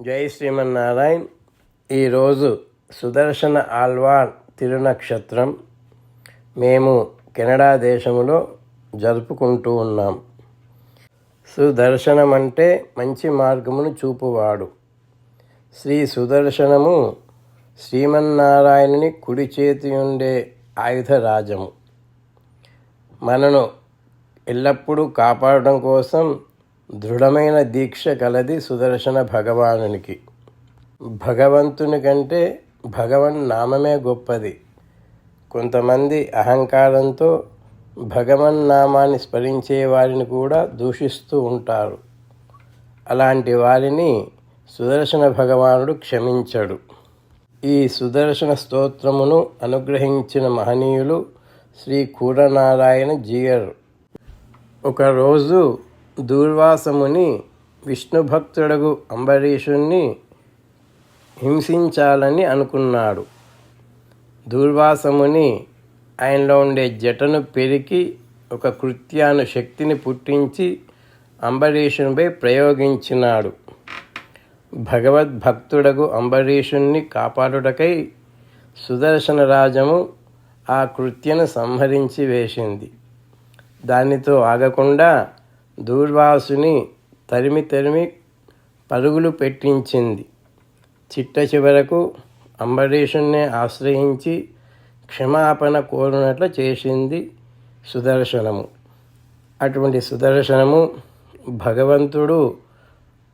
జై శ్రీమన్నారాయణ్. ఈరోజు సుదర్శన ఆల్వార్ తిరునక్షత్రం మేము కెనడా దేశంలో జరుపుకుంటూ ఉన్నాం. సుదర్శనం అంటే మంచి మార్గమును చూపువాడు. శ్రీ సుదర్శనము శ్రీమన్నారాయణుని కుడి చేతి ఉండే ఆయుధరాజము మనను ఎల్లప్పుడూ కాపాడడం కోసం దృఢమైన దీక్ష కలది సుదర్శన భగవానునికి. భగవంతుని కంటే భగవన్ నామమే గొప్పది. కొంతమంది అహంకారంతో భగవన్ నామాన్ని స్మరించే వారిని కూడా దూషిస్తూ ఉంటారు. అలాంటి వారిని సుదర్శన భగవానుడు క్షమించడు. ఈ సుదర్శన స్తోత్రమును అనుగ్రహించిన మహనీయులు శ్రీ కూరనారాయణ జీయర్. ఒకరోజు దూర్వాసముని విష్ణు భక్తుడగు అంబరీషుణ్ణి హింసించాలని అనుకున్నాడు. దూర్వాసముని ఆయనలో ఉండే జటను పెరికి ఒక కృత్యాను శక్తిని పుట్టించి అంబరీషునిపై ప్రయోగించినాడు. భగవద్భక్తుడగు అంబరీషుణ్ణి కాపాడుటకై సుదర్శన రాజము ఆ కృత్యను సంహరించి వేసింది. దానితో ఆగకుండా దూర్వాసుని తరిమి తరిమి పరుగులు పెట్టించింది. చిట్ట చివరకు అంబరీషుణ్ణి ఆశ్రయించి క్షమాపణ కోరినట్లు చేసింది సుదర్శనము. అటువంటి సుదర్శనము భగవంతుడు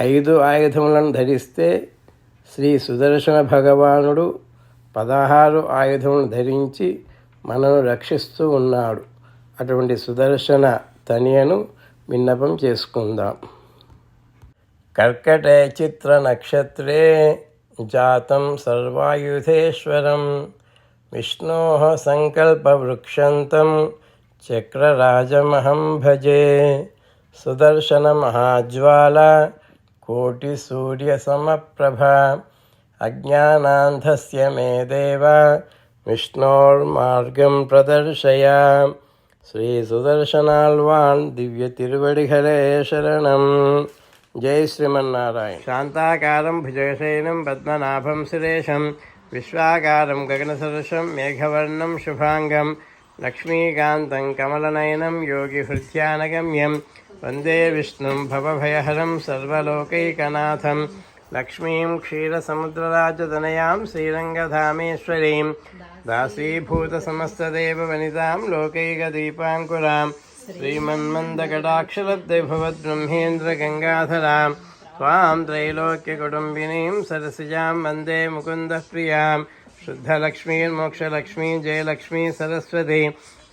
ఐదు ఆయుధములను ధరిస్తే శ్రీ సుదర్శన భగవానుడు పదహారు ఆయుధములను ధరించి మనను రక్షిస్తూ ఉన్నాడు. అటువంటి సుదర్శన తనియను విన్నపం చేసుకుందాం. కర్కటే చిత్ర నక్షత్రే జాతం సర్వాయుధేశ్వరం. విష్ణో సంకల్పవృక్షంతం చక్రరాజమహం భజే. సుదర్శన మహాజ్వాల కోటి సూర్య సమప్రభ. అజ్ఞానాంధస్య మే దేవ. విష్ణోర్మార్గం ప్రదర్శయ. శ్రీ సుదర్శనాల్వాన్ దివ్య తిరువడిహరే శరణం. జై శ్రీమన్నారాయణ. శాంతాకారం భుజగశయనం పద్మనాభం సురేశం. విశ్వాకారం గగనసదృశం మేఘవర్ణం శుభాంగం. లక్ష్మీకాంతం కమలనయనం యోగి యోగిహృత్యానగమ్యం వందే విష్ణుం భవభయహరం సర్వలోకైకనాథం. लक्ष्मीं क्षीरसमुद्रराजतनयां श्रीरङ्गधामेश्वरीं दासीभूतसमस्तदेववनितां लोकैकदीपाङ्कुरां श्रीमन्मन्दकटाक्षलब्धभवद्ब्रह्मेन्द्रगङ्गाधरां त्वां त्रैलोक्यकुटुम्बिनीं सरसिजां वंदे मुकुन्दप्रियाँ शुद्धलक्ष्मीर्मोक्षलक्ष्मी जयलक्ष्मी सरस्वती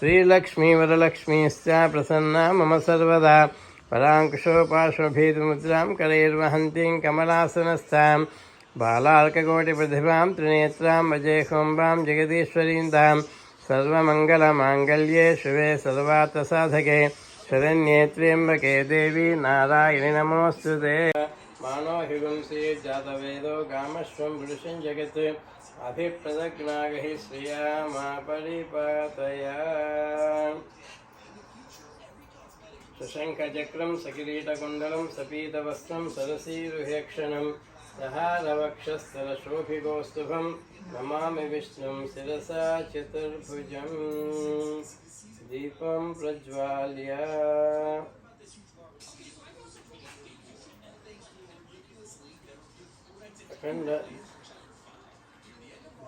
श्रीलक्ष्मी वरलक्ष्मीश्च प्रसन्ना मम सर्वदा పరాంకుశోపాశ్వభీతముద్రాం కరైర్వహంతీం కమలాసనస్థాం బాలాల్కకోటిప్రతిభాం త్రినేత్రాం వజేహోంబాం జగదీశ్వరీం దాం సర్వమంగళమాంగళ్యే శివే సర్వార్థసాధకే శరణ్యేత్ర్యంబకే దేవి నారాయణి నమోస్తు మానో హిగుంసి జాతవేదో గామస్వం పురుషం జగత్ అభిప్రదగ్నాగహి శ్రియామా పరిపాతయా श्रिया मा परिपातया सुशङ्खचक्रं सकिरीटकुण्डलं सपीतवस्त्रं सरसीरुहेक्षणं सहारवक्षस्तरशोभिगोस्तुभं नमामि विष्णुं शिरसा चतुर्भुजं दीपं प्रज्वाल्य अखण्ड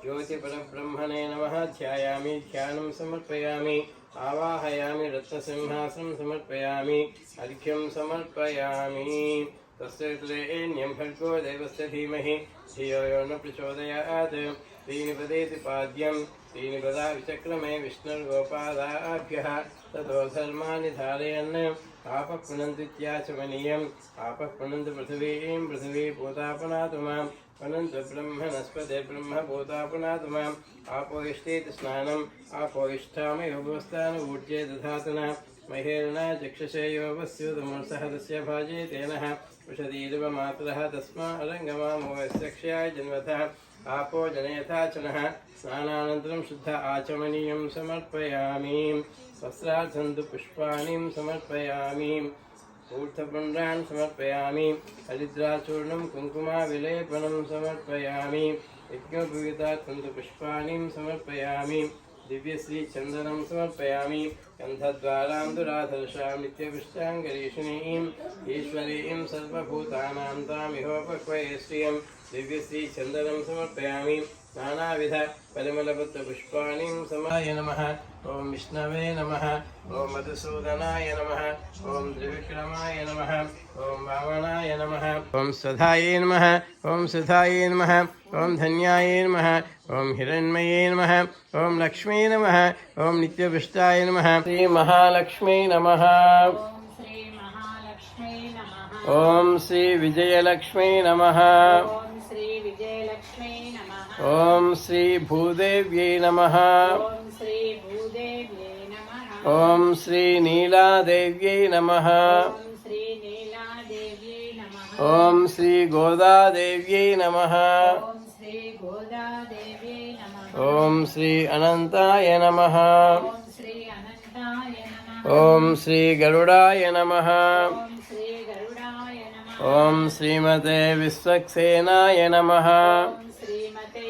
ज्योतिपरब्रह्मणे नमः ध्यायामि ध्यानं समर्पयामि आवाहयामि रत्नसिंहासनं समर्पयामि अर्घ्यं समर्पयामि। तस्य त्रेण्यं भर्गो देवस्य धीमहि धियो यो न प्रचोदयात्। त्रीणि पदेति पाद्यं त्रीणि पदा विचक्रमे विष्णुर्गोपादाभ्यः। ततो धर्माणि धारयन् आपः पुनन्दित्याचमनीयम् आपः पुनन्तु पृथिवीं पृथिवी भूतापनातु माँ पुनन्तु अनन्तब्रह्मणस्पतिर्ब्रह्मभूता पुनात्माम् आपोयिष्ठेति स्नानम्। आपोयिष्ठामयोवस्थानवूर्जे दधातनः। महेरणा चक्षुषे योपस्यूतमूर्सः तस्य भाजे तेन। उषधीरुवमात्रः तस्मा अलङ्गमामोयस्यक्षयाय जन्मतः आपो जनयथाचनः स्नानानन्तरं शुद्ध आचमनीयं समर्पयामि। वस्त्रार्थं तु पुष्पाणिं समर्पयामि। ऊर्ध्वपुण्ड्रान् समर्पयामि हरिद्राचूर्णं कुङ्कुमाविलेपनं समर्पयामि यज्ञोपवितात् कुन्दपुष्पाणिं समर्पयामि दिव्यश्रीचन्दनं समर्पयामि गन्धद्वारां दुराधर्षां नित्यपुष्टाङ्गरीषिणीम् ईश्वरीं सर्वभूतानां तामिहोपक्वये श्रियं दिव्यश्रीचन्दनं समर्पयामि నానావిధ పరిమళపత్ర పుష్పాణి సమాయ నమ ఓం విష్ణవే నమ ఓం మధుసూదనాయ నమ ఓం త్రివిక్రమాయ నమ ఓం వామనాయ నమ ఓం సుధాయే నమ ఓం సుధాయే నమ ఓం ధన్యాయ నమ ఓం హిరణ్మయే నమ ఓం లక్ష్మీ నమ ఓం నిత్యపుష్టాయ నమ శ్రీ మహాలక్ష్మీ నమ ఓం శ్రీ విజయలక్ష్మీ నమ ఓం శ్రీ భూదేవ్యై నమ ఓం శ్రీ నీలాదేవ్యై నమ ఓం శ్రీ గోదాదేవ్యై నమ ఓం శ్రీ అనంతాయ నమ ఓం శ్రీ గరుడాయ నమ ఓం శ్రీమతే విశ్వక్సేనాయ నమ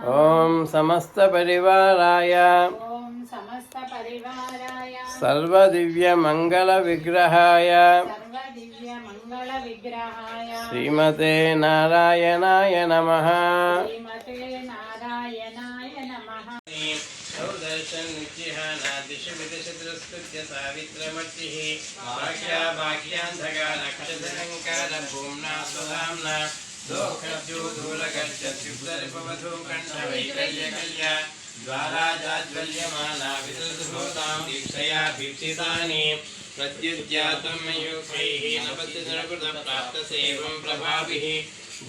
ॐ समस्तपरिवाराय ॐ समस्तपरिवाराय सर्वदिव्यमङ्गलविग्रहाय सर्वदिव्यमङ्गलविग्रहाय श्रीमते नारायणाय नमः श्रीमते नारायणाय नमः दर्शन्नित्यहानादिशविदशतिरस्कृत्य सावित्रमर्तिः बाह्या बाह्यान्धकारक्षधरङ्कार भूम्ना स्वधाम्ना लोकद्यूधूलगच्छुब्दरिपवधूकण्ठवैकल्यकल्या ज्वालाजाज्वल्यमाला विदुर्भूतां दीक्षया भीप्सितानि प्रत्युज्ञातं मयूखैः नपतिदृतप्राप्तसेवं प्रभाभिः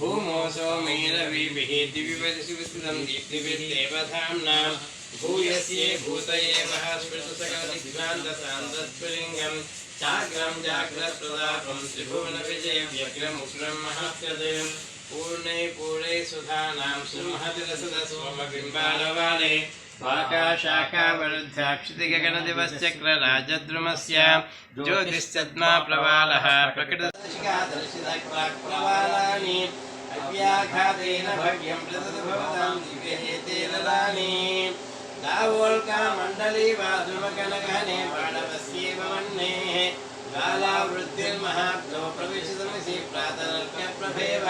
भूमोऽसो मेरवीभिः दिविपरिसुविस्तृतं दीप्तिभिर्देवधाम्ना भूयस्ये भूत एव स्मृतसकलदिग्भ्रान्तसान्तस्फुलिङ्गम् जाग्रं जाग्रत्सुधातुं त्रिभुवनविजयं व्यग्रमुग्रं महत्यदयं पूर्णे पूर्णे सुधानां सुमहतिरसदस्वमबिम्बालवाले वाकाशाखावरुद्ध्याक्षितिगगनदिवश्चक्रराजद्रुमस्य ज्योतिश्चद्मा प्रवालः प्रकटशिलानि अव्याघातेन भव्यं प्रदद्भवतां दिव्यहेतेन दावोल्कामण्डली वाधुमकनगहने बाणवस्येव मन्नेः ज्वालावृत्तिर्महाब्दो प्रविशतमसि प्रातरर्कप्रभेव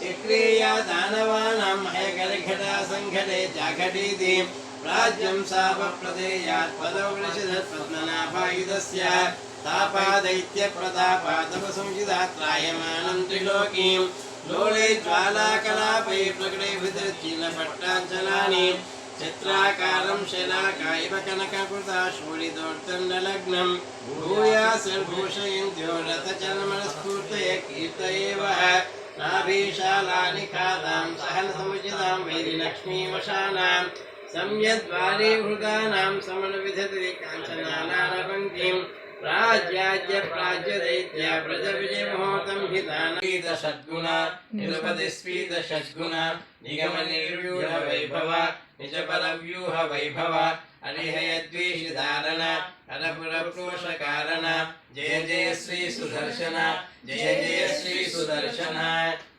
चक्रीया दानवानां हयगर्घटा सङ्घटे जाघटीति राज्यं सापप्रदेयात् पदौ वृषधत्पद्मनाभायुधस्य तापादैत्यप्रतापातपसंहितात्रायमानं त्रिलोकीं लोले ज्वालाकलापै प्रकटे विदर्चिनपट्टाञ्चलानि चित्राकारं शलाकायव कनककृता शूलिदोर्दण्डलग्नं भूयासर्भूषयन्त्यो रथचलमनस्फूर्तय कीर्तयेव। नाभीशालानि खादां सहनसमुचितां वैरिलक्ष्मीवशानां। संयद्वारे मृगाणां समनविधति काञ्चनानानपङ्क्तिं प्राज्याज्य प्राज्यदैत्या व्रजविजयमोहतं हितानपीतषद्गुण निरुपतिस्पीतषद्गुण निगमनिर्व्यूढवैभव निजपरव्यूहवैभव अनिहयद्वेषिधारण, अनपुरप्रोषकारण। जय जय श्रीसुदर्शन जय जय श्री सुदर्शन।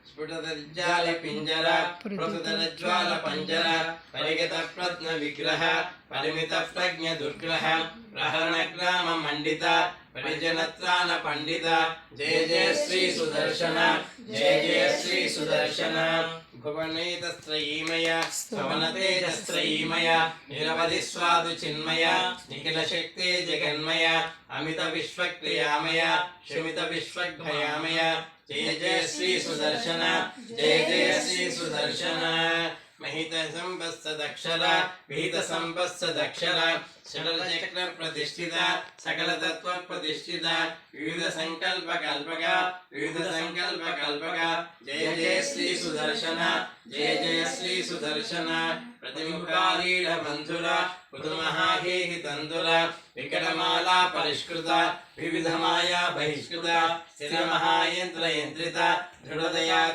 सुदर्शन स्फुटतज्जाल पिञ्जर प्रसुतज्ज्वाल पञ्जर परिगत प्रत्न विग्रह परिमित प्रज्ञ दुर्ग्रह प्रहरणग्राम मण्डित परिजनत्राण पण्डित जय जय श्री सुदर्शन जय जय श्री सुदर्शन भुवनेतस्त्रयीमय भवनतेजस्त्रयीमय निरवधि स्वादु चिन्मय निखिल शक्ते जगन्मय अमित विश्वक्रियामय शमित विश्वभयामय जय जय श्री सुदर्शन जय जय श्री सुदर्शन महितसंवत्सदक्षर विहितसंवत्सदक्षर षडचक्रप्रतिष्ठिता सकलतत्त्वप्रतिष्ठिता विविधसङ्कल्पकल्पका विविधसङ्कल्पकल्पका। जय जय श्री सुदर्शन जय जय श्री श्रीसुदर्शन। प्रतिमुखारीढबन्धुरा వివిధ సంకల్ప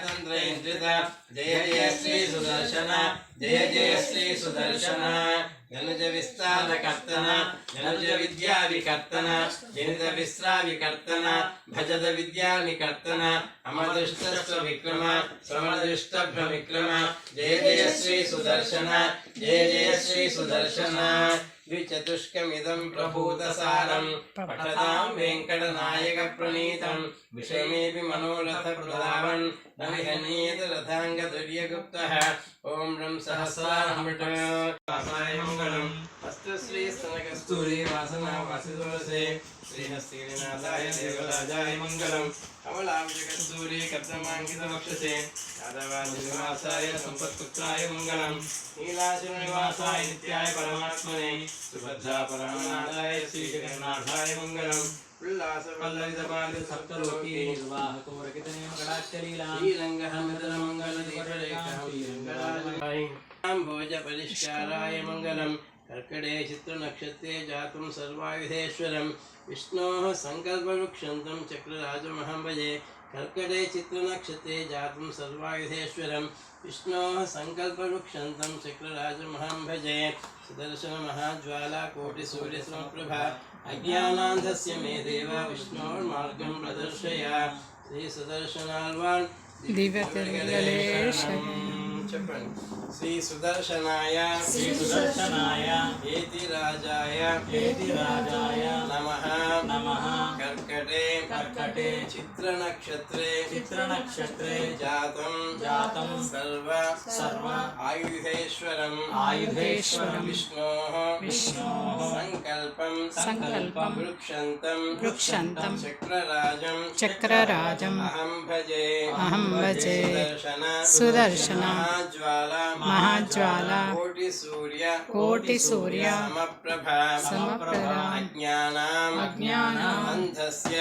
కల్పక జయ జయ శ్రీ సుదర్శన జయ జయ శ్రీ సుదర్శన. ప్రతిముఖాలీఢ బంధుర పుతుమహాహేహి తందుర వికటమాలా జనుజ విస్తార కర్తన జనుజ విద్యా వికర్తన జనిత విశ్రా వికర్తన భజద విద్యా నికర్తన అమదృష్ట విక్రమ సమదృష్ట విక్రమ జయ జయ శ్రీ సుదర్శన జయ జయ శ్రీ సుదర్శన. ద్విచతుష్కమిదం ప్రభూతసారం పఠతాం వెంకటనాయక ప్రణీతం విషయమేపి మనోరథ ప్రధావన్ న విహన్యేత రథాంగ దుర్యగుప్తః ఓం రం సహస్రామృతాయ మంగళం అస్తు श्रीहस्तीनाथाय देवराजाय मङ्गलम् कमलाम्बकस्तूरे कब्दमाङ्कितवक्षसे यादवादिनिवासाय सम्पत्पुत्राय मङ्गलम् नीलाचलनिवासाय नित्याय परमात्मने सुभद्रापरमनाथाय श्रीजगन्नाथाय मङ्गलम् भोजपरिष्काराय मङ्गलम् कर्कटे चित्रनक्षत्रे जातुं सर्वायुधेश्वरम् विष्णोः सङ्कल्पवृक्षन्तं चक्रराजमहं भजे कर्कटे चित्रनक्षत्रे जातं सर्वायुधेश्वरं। विष्णोः सङ्कल्पवृक्षन्तं चक्रराजमहं भजे सुदर्शनमहाज्वालाकोटिसूर्यसमप्रभा अज्ञानान्धस्य मे देवा विष्णोर्मार्गं प्रदर्शय। श्रीसुदर्शनाल्वान् दिव्यतिर्गलेशम् చెప్పండి శ్రీ సుదర్శనాయ శ్రీ సుదర్శనాయ ఏతి రాజాయ ఏతి రాజాయ నమః నమః कर्कटे कर्कटे चित्र नक्षत्रे चित्र नक्षत्रे जातम जातम सर्व सर्व आयुधेश्वरम आयुधेश्वर विष्णोः विष्णोः संकल्पम संकल्पम वृक्षंतम वृक्षंतम चक्रराजम चक्रराजम अहम भजे अहम भजे सुदर्शन सुदर्शन महाज्वाला महाज्वाला कोटि सूर्य कोटि सूर्य सम प्रभा सम प्रभा अज्ञानाम अज्ञानाम अंधस्य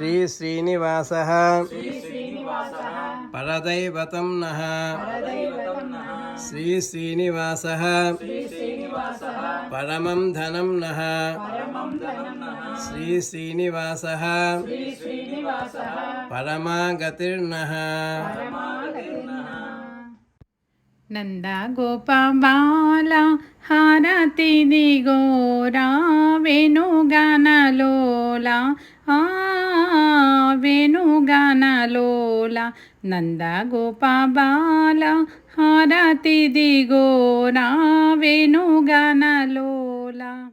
శ్రీ శ్రీనివాస. పరదైవతం నహ శ్రీ శ్రీనివాస. పరమం ధనం నహ శ్రీ శ్రీనివాస. శ్రీ శ్రీనివాస పరమాగతిర్నః. నంద గోపబాల హారతి దిగోరా వేణుగానలోల ఆ వేణుగానలోల నంద గోపాల హారతి దిగోరా వేణుగానలోల.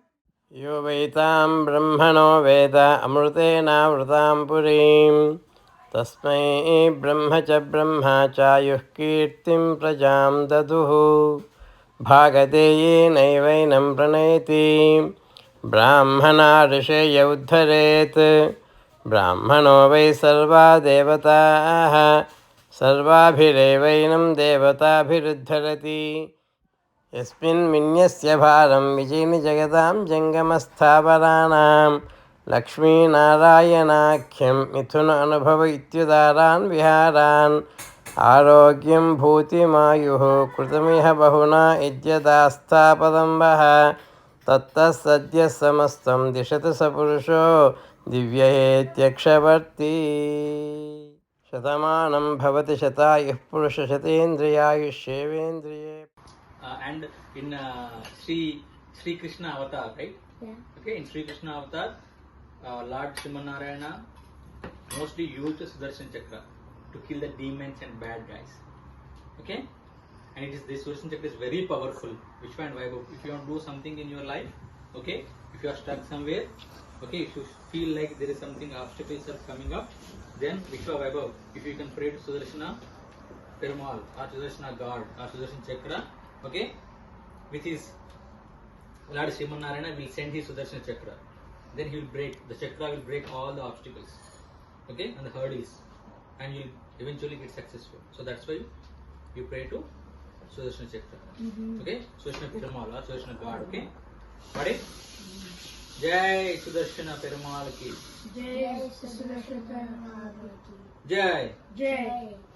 యో వేతాం బ్రహ్మణో వేద అమృతేనావృతాం పురీం. తస్మై బ్రహ్మ చ బ్రహ్మ చాయు కీర్తిం ప్రజాం దదు. భాగతేయేనైవైనం ప్రణయతి. బ్రాహ్మణ ఋషయౌద్ధరేత్ బ్రాహ్మణో వై సర్వా దేవతా సర్వాభిరేవైనం దేవతాభిరుద్ధరతి. యస్మిన్మిన్యస్య భారం విజయిని జగదాం జంగమస్థావరాణాం. లక్ష్మీనారాయణాఖ్యం మిథున అనుభవ ఇత్యుదారాన్ విహారాన్. ఆరోగ్యం భూతిమాయు కృతమిహ బహునా ఇద్యదాస్థాపదం వహ తత్త సద్య సమస్తం దిశతి సపురుషో दिव्येत्यक्षवर्ती। शतमानं भवति शतायुः पुरुषशतेन्द्रियायुष्येवेन्द्रिये and in Shri Shrikrishna avatar right okay in Shrikrishna avatar lord Simhanarayana mostly use Sudarshan chakra to kill the demons and bad guys okay and it is this Sudarshan chakra is very powerful which and why if you do something in your life okay if you are stuck somewhere okay, if you feel like there is something obstacles are coming up, then Vishwa Vaibhav, if you can pray to Sudarshana Perumal or Sudarshana God or Sudarshan Chakra, okay, with his Lord Srimanarayana will send his Sudarshan Chakra. Then he will break, the chakra will break all the obstacles, okay, and the hurdles, and you'll eventually get successful. So that's why you pray to Sudarshan Chakra, okay, Sudarshan Perumal or Sudarshan God, okay. Got it? जय सुदर्शन पेरमाल की। जय सुदर्शन पेरमाल की। जय। जय।